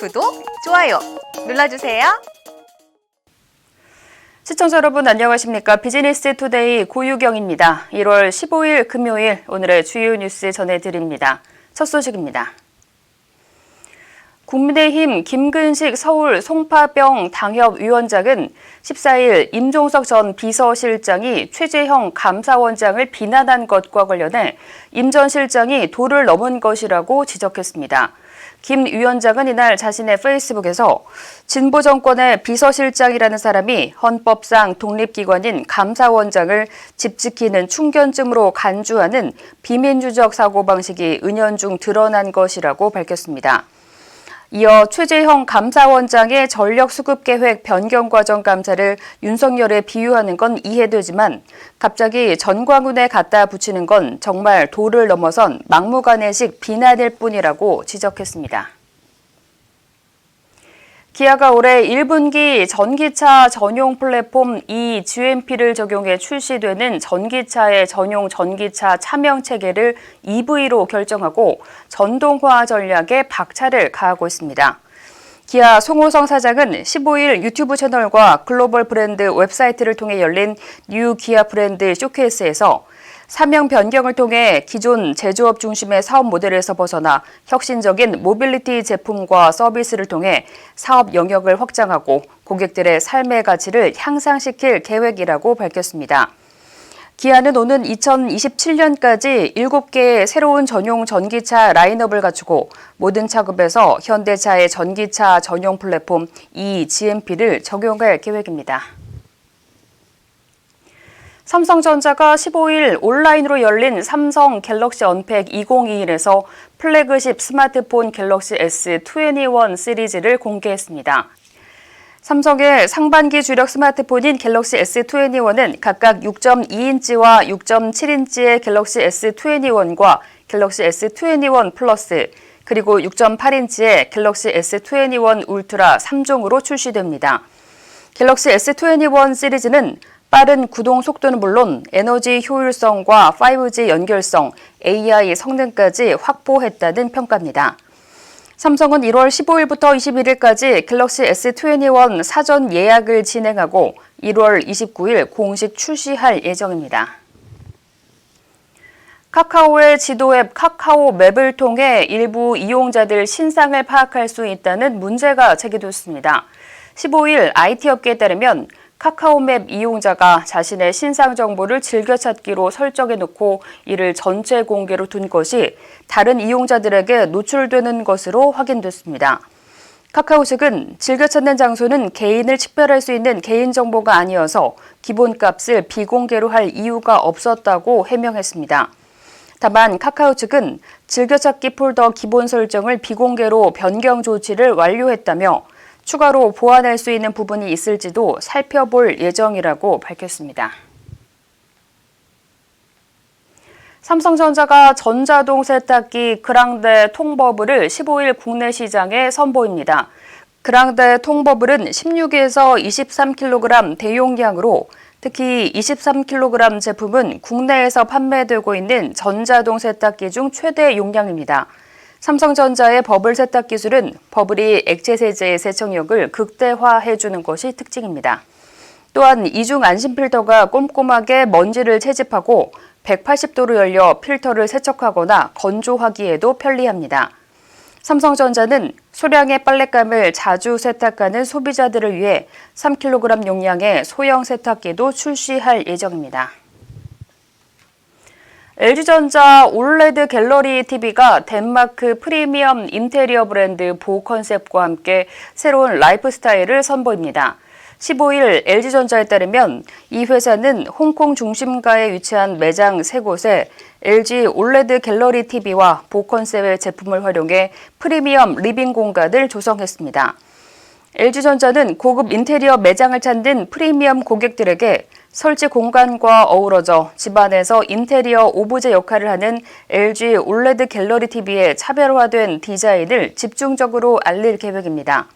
구독, 좋아요 눌러주세요. 시청자 여러분 안녕하십니까? 비즈니스 투데이 고유경입니다. 1월 15일 금요일 오늘의 주요 뉴스 전해드립니다. 첫 소식입니다. 국민의힘 김근식 서울 송파병 당협위원장은 14일 임종석 전 비서실장이 최재형 감사원장을 비난한 것과 관련해 임 전 실장이 도를 넘은 것이라고 지적했습니다. 김 위원장은 이날 자신의 페이스북에서 진보 정권의 비서실장이라는 사람이 헌법상 독립기관인 감사원장을 집 지키는 충견쯤으로 간주하는 비민주적 사고방식이 은연중 드러난 것이라고 밝혔습니다. 이어 최재형 감사원장의 전력 수급 계획 변경 과정 감사를 윤석열에 비유하는 건 이해되지만 갑자기 전광훈에 갖다 붙이는 건 정말 도를 넘어선 막무가내식 비난일 뿐이라고 지적했습니다. 기아가 올해 1분기 전기차 전용 플랫폼 eGMP를 적용해 출시되는 전기차의 전용 전기차 차명 체계를 EV로 결정하고 전동화 전략에 박차를 가하고 있습니다. 기아 송호성 사장은 15일 유튜브 채널과 글로벌 브랜드 웹사이트를 통해 열린 뉴 기아 브랜드 쇼케이스에서 사명 변경을 통해 기존 제조업 중심의 사업 모델에서 벗어나 혁신적인 모빌리티 제품과 서비스를 통해 사업 영역을 확장하고 고객들의 삶의 가치를 향상시킬 계획이라고 밝혔습니다. 기아는 오는 2027년까지 7개의 새로운 전용 전기차 라인업을 갖추고 모든 차급에서 현대차의 전기차 전용 플랫폼 eGMP를 적용할 계획입니다. 삼성전자가 15일 온라인으로 열린 삼성 갤럭시 언팩 2021에서 플래그십 스마트폰 갤럭시 S21 시리즈를 공개했습니다. 삼성의 상반기 주력 스마트폰인 갤럭시 S21은 각각 6.2인치와 6.7인치의 갤럭시 S21과 갤럭시 S21 플러스 그리고 6.8인치의 갤럭시 S21 울트라 3종으로 출시됩니다. 갤럭시 S21 시리즈는 빠른 구동 속도는 물론 에너지 효율성과 5G 연결성, AI 성능까지 확보했다는 평가입니다. 삼성은 1월 15일부터 21일까지 갤럭시 S21 사전 예약을 진행하고 1월 29일 공식 출시할 예정입니다. 카카오의 지도 앱 카카오 맵을 통해 일부 이용자들 신상을 파악할 수 있다는 문제가 제기됐습니다. 15일 IT 업계에 따르면 카카오맵 이용자가 자신의 신상 정보를 즐겨찾기로 설정해 놓고 이를 전체 공개로 둔 것이 다른 이용자들에게 노출되는 것으로 확인됐습니다. 카카오 측은 즐겨찾는 장소는 개인을 식별할 수 있는 개인정보가 아니어서 기본값을 비공개로 할 이유가 없었다고 해명했습니다. 다만 카카오 측은 즐겨찾기 폴더 기본 설정을 비공개로 변경 조치를 완료했다며 추가로 보완할 수 있는 부분이 있을지도 살펴볼 예정이라고 밝혔습니다. 삼성전자가 전자동 세탁기 그랑데 통버블을 15일 국내 시장에 선보입니다. 그랑데 통버블은 16에서 23kg 대용량으로 특히 23kg 제품은 국내에서 판매되고 있는 전자동 세탁기 중 최대 용량입니다. 삼성전자의 버블 세탁 기술은 버블이 액체 세제의 세척력을 극대화해 주는 것이 특징입니다. 또한 이중 안심 필터가 꼼꼼하게 먼지를 채집하고 180도로 열려 필터를 세척하거나 건조하기에도 편리합니다. 삼성전자는 소량의 빨랫감을 자주 세탁하는 소비자들을 위해 3kg 용량의 소형 세탁기도 출시할 예정입니다. LG전자 올레드 갤러리 TV가 덴마크 프리미엄 인테리어 브랜드 보 컨셉과 함께 새로운 라이프 스타일을 선보입니다. 15일 LG전자에 따르면 이 회사는 홍콩 중심가에 위치한 매장 3곳에 LG 올레드 갤러리 TV와 보 컨셉의 제품을 활용해 프리미엄 리빙 공간을 조성했습니다. LG전자는 고급 인테리어 매장을 찾는 프리미엄 고객들에게 설치 공간과 어우러져 집안에서 인테리어 오브제 역할을 하는 LG 올레드 갤러리 TV의 차별화된 디자인을 집중적으로 알릴 계획입니다.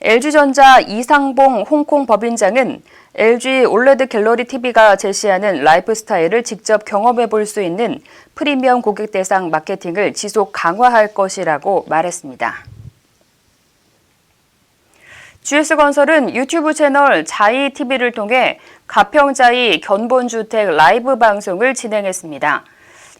LG전자 이상봉 홍콩 법인장은 LG 올레드 갤러리 TV가 제시하는 라이프 스타일을 직접 경험해 볼 수 있는 프리미엄 고객 대상 마케팅을 지속 강화할 것이라고 말했습니다. GS건설은 유튜브 채널 자이TV를 통해 가평자이 견본주택 라이브 방송을 진행했습니다.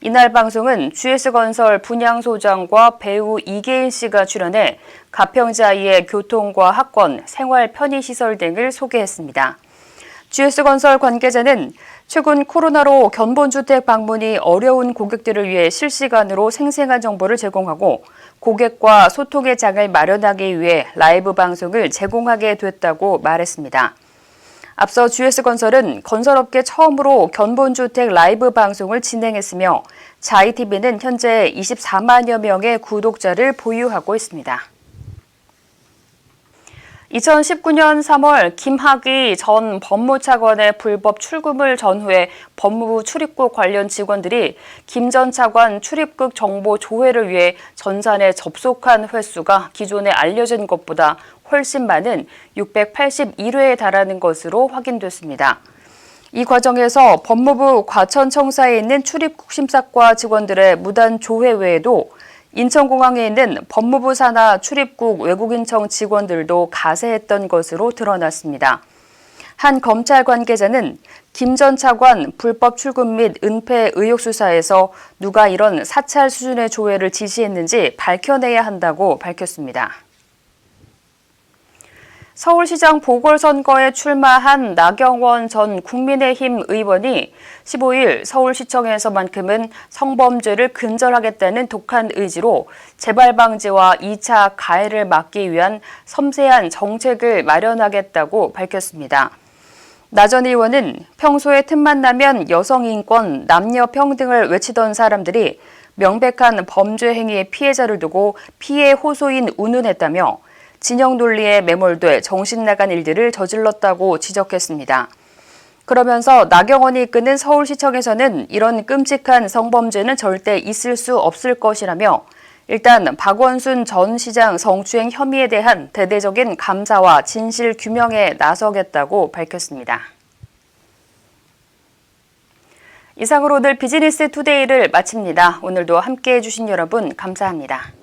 이날 방송은 GS건설 분양소장과 배우 이계인 씨가 출연해 가평자이의 교통과 학권, 생활 편의시설 등을 소개했습니다. GS건설 관계자는 최근 코로나로 견본주택 방문이 어려운 고객들을 위해 실시간으로 생생한 정보를 제공하고 고객과 소통의 장을 마련하기 위해 라이브 방송을 제공하게 됐다고 말했습니다. 앞서 GS건설은 건설업계 처음으로 견본주택 라이브 방송을 진행했으며 자이TV는 현재 24만여 명의 구독자를 보유하고 있습니다. 2019년 3월 김학의 전 법무차관의 불법 출금을 전후해 법무부 출입국 관련 직원들이 김 전 차관 출입국 정보 조회를 위해 전산에 접속한 횟수가 기존에 알려진 것보다 훨씬 많은 681회에 달하는 것으로 확인됐습니다. 이 과정에서 법무부 과천청사에 있는 출입국 심사과 직원들의 무단 조회 외에도 인천공항에 있는 법무부 산하 출입국 외국인청 직원들도 가세했던 것으로 드러났습니다. 한 검찰 관계자는 김 전 차관 불법 출금 및 은폐 의혹 수사에서 누가 이런 사찰 수준의 조회를 지시했는지 밝혀내야 한다고 밝혔습니다. 서울시장 보궐선거에 출마한 나경원 전 국민의힘 의원이 15일 서울시청에서만큼은 성범죄를 근절하겠다는 독한 의지로 재발 방지와 2차 가해를 막기 위한 섬세한 정책을 마련하겠다고 밝혔습니다. 나전 의원은 평소에 틈만 나면 여성 인권, 남녀 평등을 외치던 사람들이 명백한 범죄 행위의 피해자를 두고 피해 호소인 운운했다며 진영 논리에 매몰돼 정신 나간 일들을 저질렀다고 지적했습니다. 그러면서 나경원이 이끄는 서울시청에서는 이런 끔찍한 성범죄는 절대 있을 수 없을 것이라며 일단 박원순 전 시장 성추행 혐의에 대한 대대적인 감사와 진실 규명에 나서겠다고 밝혔습니다. 이상으로 오늘 비즈니스 투데이를 마칩니다. 오늘도 함께 해주신 여러분 감사합니다.